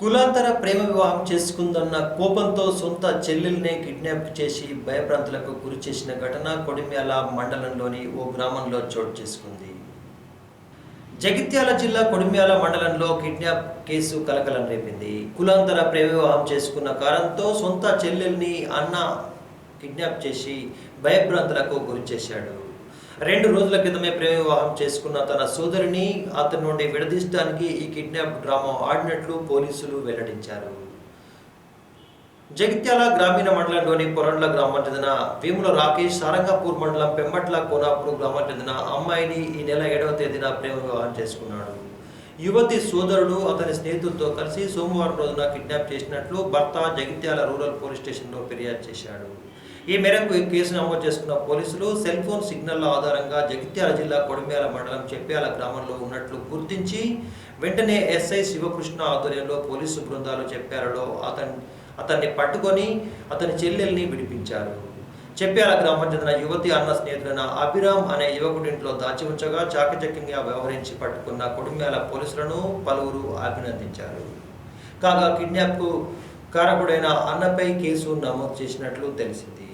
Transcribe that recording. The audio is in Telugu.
కులాంతర ప్రేమ వివాహం చేసుకుందన్న కోపంతో సొంత చెల్లెల్నే కిడ్నాప్ చేసి భయప్రాంతులకు గురి చేసిన ఘటన కొడిమ్యాల మండలంలోని ఓ గ్రామంలో చోటు చేసుకుంది. జగిత్యాల జిల్లా కొడిమ్యాల మండలంలో కిడ్నాప్ కేసు కలకలం రేపింది. కులాంతర ప్రేమ వివాహం చేసుకున్న కారణంతో సొంత చెల్లెల్ని అన్న కిడ్నాప్ చేసి భయభ్రాంతులకు గురి చేశాడు. రెండు రోజుల క్రితమే ప్రేమ వివాహం చేసుకున్న తన సోదరిని అతని నుండి విడదీయడానికి ఈ కిడ్నాప్ డ్రామా ఆడినట్లు పోలీసులు వెల్లడించారు. జగిత్యాల గ్రామీణ మండలంలోని పొరండ్ల గ్రామం చెందిన వేముల రాకేష్ సారంగపూర్ మండలం పెమ్మట్ల కోనాపూర్ గ్రామం చెందిన అమ్మాయిని ఈ నెల ఏడవ తేదీన ప్రేమ వివాహం చేసుకున్నాడు. యువతి సోదరుడు అతని స్నేహితులతో కలిసి సోమవారం రోజున కిడ్నాప్ చేసినట్లు భర్త జగిత్యాల రూరల్ పోలీస్ స్టేషన్లో ఫిర్యాదు చేశాడు. ఈ మేరకు ఈ కేసు నమోదు చేసుకున్న పోలీసులు సెల్ ఫోన్ సిగ్నల్ల ఆధారంగా జగిత్యాల జిల్లా కొడిమేల మండలం చెప్పాల గ్రామంలో ఉన్నట్లు గుర్తించి వెంటనే ఎస్ఐ శివకృష్ణ ఆధ్వర్యంలో పోలీసు బృందాలు చెప్పాలలో అతని అతన్ని పట్టుకొని అతని చెల్లెల్ని విడిపించారు. చెప్పాల గ్రామం చెందిన యువతి అన్న స్నేహితుడైన అభిరామ్ అనే యువకుడింట్లో దాచి ఉంచగా చాకచక్యంగా వ్యవహరించి పట్టుకున్న కుటుంబాల పోలీసులను పలువురు అభినందించారు. కాగా కిడ్నాప్కు కారకుడైన అన్నపై కేసు నమోదు చేసినట్లు తెలిసింది.